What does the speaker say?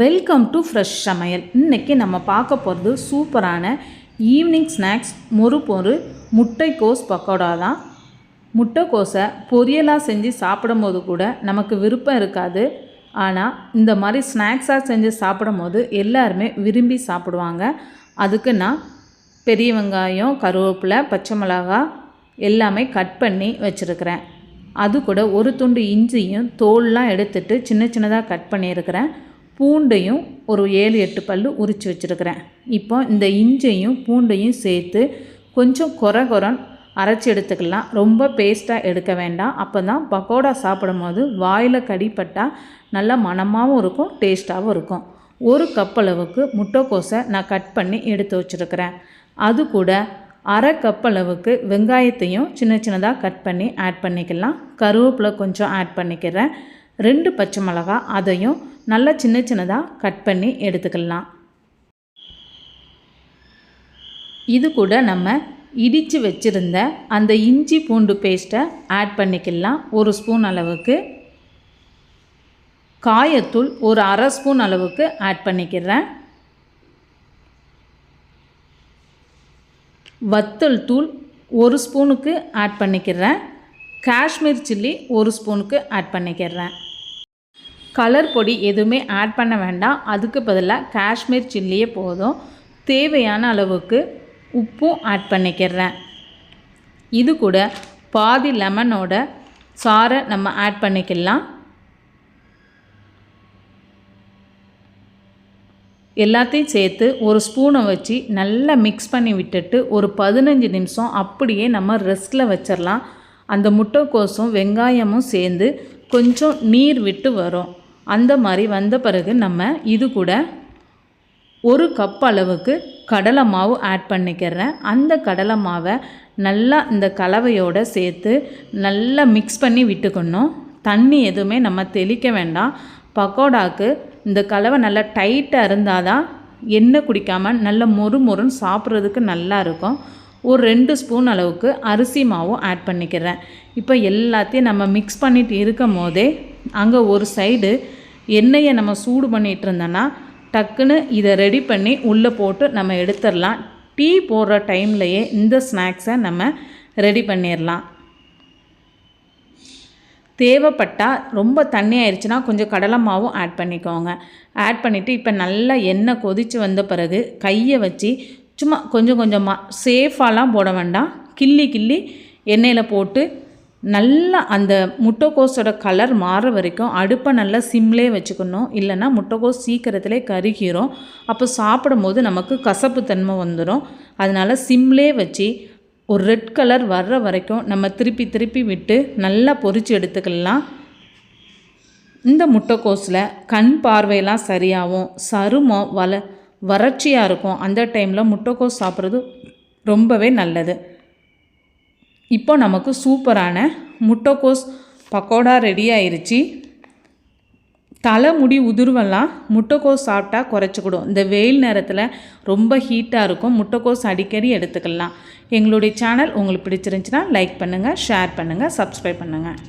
Welcome to fresh சமையல். இன்றைக்கி நம்ம பார்க்க போகிறது சூப்பரான ஈவினிங் ஸ்நாக்ஸ் மொறு பொறு முட்டைக்கோஸ் பக்கோடா தான். முட்டைக்கோஸை பொரியலாக செஞ்சு சாப்பிடும்போது கூட நமக்கு விருப்பம் இருக்காது. ஆனால் இந்த மாதிரி ஸ்நாக்ஸாக செஞ்சு சாப்பிடும்போது எல்லாருமே விரும்பி சாப்பிடுவாங்க. அதுக்கு நான் பெரிய வெங்காயம் கருவேப்பிலை பச்சை மிளகாய் எல்லாமே கட் பண்ணி வச்சுருக்கிறேன். அது கூட ஒரு துண்டு இஞ்சியும் தோல்லாம் எடுத்துட்டு சின்ன சின்னதாக கட் பண்ணியிருக்கிறேன். பூண்டையும் ஒரு ஏழு எட்டு பல் உரித்து வச்சுருக்கிறேன். இப்போ இந்த இஞ்சையும் பூண்டையும் சேர்த்து கொஞ்சம் குறை குறன் அரைச்சி எடுத்துக்கலாம். ரொம்ப பேஸ்ட்டாக எடுக்க வேண்டாம். அப்போ தான் பக்கோடா சாப்பிடும்போது வாயில் கடிப்பட்டால் நல்லா மணமாகவும் இருக்கும் டேஸ்ட்டாகவும் இருக்கும். ஒரு கப் அளவுக்கு முட்டைக்கோஸை நான் கட் பண்ணி எடுத்து வச்சுருக்கிறேன். அது கூட அரை கப் அளவுக்கு வெங்காயத்தையும் சின்ன சின்னதாக கட் பண்ணி ஆட் பண்ணிக்கலாம். கருவேப்பிலை கொஞ்சம் ஆட் பண்ணிக்கிறேன். ரெண்டு பச்சை மிளகா அதையும் நல்லா சின்ன சின்னதாக கட் பண்ணி எடுத்துக்கலாம். இது கூட நம்ம இடித்து வச்சுருந்த அந்த இஞ்சி பூண்டு பேஸ்ட்டை ஆட் பண்ணிக்கலாம். ஒரு ஸ்பூன் அளவுக்கு. காயத்தூள் ஒரு அரை ஸ்பூன் அளவுக்கு ஆட் பண்ணிக்கிறேன். வத்தல் தூள் ஒரு ஸ்பூனுக்கு ஆட் பண்ணிக்கிறேன். காஷ்மீர் சில்லி ஒரு ஸ்பூனுக்கு ஆட் பண்ணிக்கிறேன். கலர் பொடி எதுவுமே ஆட் பண்ண வேண்டாம். அதுக்கு பதிலாக காஷ்மீர் சில்லியே போதும். தேவையான அளவுக்கு உப்பும் ஆட் பண்ணிக்கிறேன். இது கூட பாதி லெமனோட சாரை நம்ம ஆட் பண்ணிக்கலாம். எல்லாத்தையும் சேர்த்து ஒரு ஸ்பூனை வச்சு நல்லா மிக்ஸ் பண்ணி விட்டுட்டு ஒரு பதினஞ்சு நிமிஷம் அப்படியே நம்ம ரெஸ்ட்டில் வச்சிடலாம். அந்த முட்டைக்கோசும் வெங்காயமும் சேர்ந்து கொஞ்சம் நீர் விட்டு வரும். அந்த மாதிரி வந்த பிறகு நம்ம இது கூட ஒரு கப் அளவுக்கு கடலை மாவு ஆட் பண்ணிக்கிறேன். அந்த கடலை மாவை நல்லா இந்த கலவையோடு சேர்த்து நல்லா மிக்ஸ் பண்ணி விட்டுக்கணும். தண்ணி எதுவுமே நம்ம தெளிக்க வேண்டாம். பக்கோடாக்கு இந்த கலவை நல்லா டைட்டாக இருந்தால் தான் எண்ணெய் குடிக்காமல் நல்ல மொறு மொறுன்னு சாப்பிட்றதுக்கு நல்லா இருக்கும். ஒரு ரெண்டு ஸ்பூன் அளவுக்கு அரிசி மாவும் ஆட் பண்ணிக்கிறேன். இப்போ எல்லாத்தையும் நம்ம மிக்ஸ் பண்ணிட்டு இருக்கும் போதே அங்கே ஒரு சைடு எண்ணெயை நம்ம சூடு பண்ணிகிட்டு இருந்தோன்னா டக்குன்னு இதை ரெடி பண்ணி உள்ளே போட்டு நம்ம எடுத்துடலாம். டீ போடுற டைம்லையே இந்த ஸ்நாக்ஸை நம்ம ரெடி பண்ணிடலாம். தேவைப்பட்டால் ரொம்ப தண்ணி ஆயிடுச்சுன்னா கொஞ்சம் கடலை மாவும் ஆட் பண்ணிக்கோங்க. ஆட் பண்ணிவிட்டு இப்போ நல்லா எண்ணெய் கொதித்து வந்த பிறகு கையை வச்சு சும்மா கொஞ்சம் கொஞ்சமாக சேஃபாலாம் போட வேண்டாம். கிள்ளி கிள்ளி எண்ணெயில் போட்டு நல்லா அந்த முட்டைக்கோஸோட கலர் மாற வரைக்கும் அடுப்பை நல்லா சிம்லே வச்சுக்கணும். இல்லைன்னா முட்டைக்கோஸ் சீக்கிரத்திலே கருகிரும். அப்போ சாப்பிடும்போது நமக்கு கசப்பு தன்மை வந்துடும் அதனால் சிம்லே வச்சு ஒரு ரெட் கலர் வர்ற வரைக்கும் நம்ம திருப்பி திருப்பி விட்டு நல்லா பொரித்து எடுத்துக்கலாம். இந்த முட்டைக்கோஸில் கண் பார்வையெல்லாம் சரியாகும் சருமம் வள வறட்சியாக இருக்கும். அந்த டைமில் முட்டைக்கோஸ் சாப்பிட்றது ரொம்பவே நல்லது. இப்போ நமக்கு சூப்பரான முட்டைக்கோஸ் பக்கோடா ரெடி ஆயிடுச்சு தலைமுடி உதிர்வெல்லாம் முட்டைக்கோஸ் சாப்பிட்டா குறைச்சிக்கிடும். இந்த வெயில் நேரத்தில் ரொம்ப ஹீட்டாக இருக்கும். முட்டைக்கோஸ் அடிக்கடி எடுத்துக்கலாம். எங்களுடைய சேனல் உங்களுக்கு பிடிச்சிருந்துச்சின்னா லைக் பண்ணுங்கள் ஷேர் பண்ணுங்கள் சப்ஸ்கிரைப் பண்ணுங்கள்